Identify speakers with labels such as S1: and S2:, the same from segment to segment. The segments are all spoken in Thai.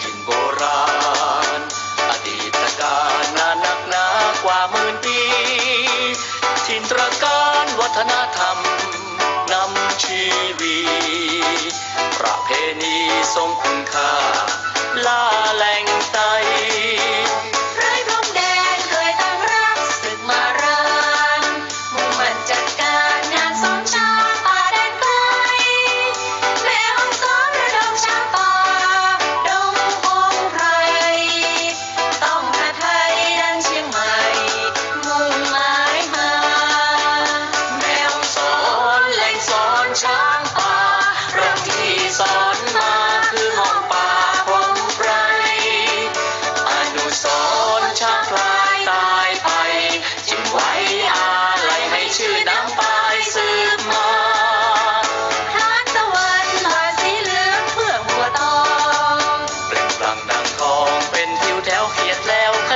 S1: ถิ่นโบราณ อดีตการนานนักหนากว่าหมื่นปี ถิ่นตระการวัฒนธรรมนำชีวีประเพณีทรงคุณค่าล่าแหล่ง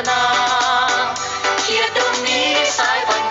S1: นาเกียรติดวงนี้สายบัน